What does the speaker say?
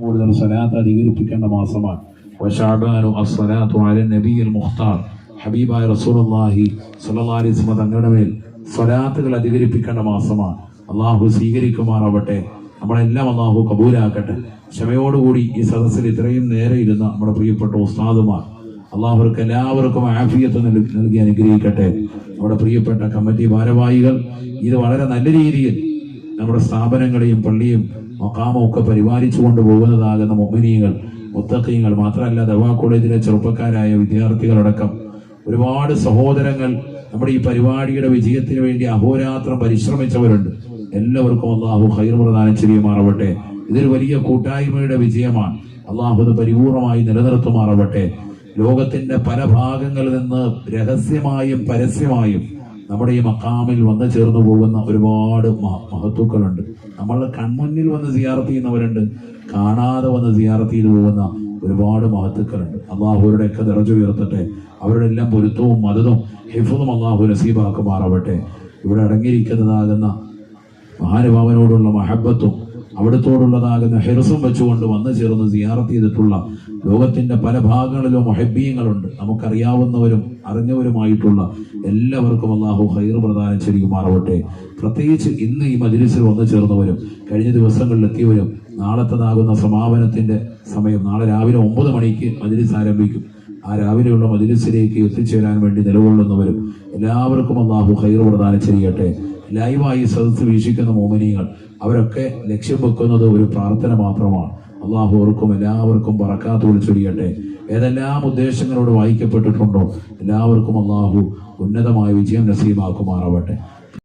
കൂടുതൽ സലാത്ത് അധികരിപ്പിക്കേണ്ട മാസമാണ്. വശാബാനു അസ്സലാത്തു അല നബിയിൽ മുഖ്താർ. ഹബീബായ സ്വല്ലല്ലാഹി അലൈഹി വസല്ലം തങ്ങളുടെ മേൽ സ്വലാത്തുകൾ അധികരിപ്പിക്കേണ്ട മാസമാണ്. അള്ളാഹു സ്വീകരിക്കുമാറാവട്ടെ. നമ്മളെല്ലാം അള്ളാഹു കബൂലാക്കട്ടെ. ക്ഷമയോടുകൂടി ഈ സദസ്സിൽ ഇത്രയും നേരെ ഇരുന്ന നമ്മുടെ പ്രിയപ്പെട്ട ഉസ്താദുമാർ. അള്ളാഹുർക്ക് എല്ലാവർക്കും ആഫിയത്ത് നൽകി അനുഗ്രഹിക്കട്ടെ. നമ്മുടെ പ്രിയപ്പെട്ട കമ്മിറ്റി ഭാരവാഹികൾ ഇത് വളരെ നല്ല രീതിയിൽ നമ്മുടെ സ്ഥാപനങ്ങളെയും പള്ളിയും മൊക്കാമും ഒക്കെ പരിപാലിച്ചു കൊണ്ടുപോകുന്നതാകുന്ന മൊമിനിയങ്ങൾ മുത്തക്കീങ്ങൾ മാത്രമല്ല ദവാ കോളേജിലെ ചെറുപ്പക്കാരായ വിദ്യാർത്ഥികളടക്കം. ഒരുപാട് സഹോദരങ്ങൾ നമ്മുടെ ഈ പരിപാടിയുടെ വിജയത്തിന് വേണ്ടി അഹോരാത്രം പരിശ്രമിച്ചവരുണ്ട്. എല്ലാവർക്കും അള്ളാഹു ഹൈർ പ്രദാനം ചെയ്യുമാറാവട്ടെ. ഇതൊരു വലിയ കൂട്ടായ്മയുടെ വിജയമാണ്. അള്ളാഹു അത് പരിപൂർണമായി നിലനിർത്തുമാറാവട്ടെ. ലോകത്തിന്റെ പല ഭാഗങ്ങളിൽ നിന്ന് രഹസ്യമായും പരസ്യമായും നമ്മുടെ ഈ മക്കാമിൽ വന്ന് ചേർന്ന് പോകുന്ന ഒരുപാട് മഹത്തുക്കളുണ്ട്. നമ്മളുടെ കൺമുന്നിൽ വന്ന് സിയാർത്ത് ചെയ്യുന്നവരുണ്ട്. കാണാതെ വന്ന് സിയാർത്ത് ചെയ്തു പോകുന്ന ഒരുപാട് മഹത്തുക്കളുണ്ട്. അള്ളാഹു അവരുടെയൊക്കെ നിറച്ചു ഉയർത്തട്ടെ. അവരുടെ എല്ലാം പൊരുത്തവും മതതും ഹിഫും അള്ളാഹു നസീബാക്കുമാറാവട്ടെ. ഇവിടെ അടങ്ങിയിരിക്കുന്നതാകുന്ന മഹാനുഭാവനോടുള്ള മഹബത്തും അവിടത്തോടുള്ളതാകുന്ന ഹെർസും വെച്ചുകൊണ്ട് വന്ന് ചേർന്ന് സിയാറത്ത് ചെയ്തിട്ടുള്ള ലോകത്തിന്റെ പല ഭാഗങ്ങളിലും മഹബീയങ്ങളുണ്ട്. നമുക്കറിയാവുന്നവരും അറിഞ്ഞവരുമായിട്ടുള്ള എല്ലാവർക്കും അള്ളാഹു ഹൈർ പ്രദാനം ചെയ്യുമാറാവട്ടെ പ്രത്യേകിച്ച് ഇന്ന് ഈ മജിലിസിൽ വന്നു ചേർന്നവരും കഴിഞ്ഞ ദിവസങ്ങളിൽ എത്തിയവരും നാളത്തതാകുന്ന സമാപനത്തിന്റെ സമയം നാളെ രാവിലെ ഒമ്പത് മണിക്ക് മജിലിസ് ആരംഭിക്കും. ആ രാവിലെയുള്ള മജിലിസിലേക്ക് എത്തിച്ചേരാൻ വേണ്ടി നിലകൊള്ളുന്നവരും എല്ലാവർക്കും അള്ളാഹു ഹൈർ പ്രദാനം ചെയ്യട്ടെ. ലൈവായി സദസ്സ് വീക്ഷിക്കുന്ന മോമിനിയങ്ങൾ അവരൊക്കെ ലക്ഷ്യം വെക്കുന്നത് ഒരു പ്രാർത്ഥന മാത്രമാണ്. അള്ളാഹു അവർക്കും എല്ലാവർക്കും പറക്കാത്ത വിളിച്ചൊടിയട്ടെ ഏതെല്ലാം ഉദ്ദേശങ്ങളോട് വായിക്കപ്പെട്ടിട്ടുണ്ടോ എല്ലാവർക്കും അള്ളാഹു ഉന്നതമായ വിജയം നസീമാക്കുമാറാവട്ടെ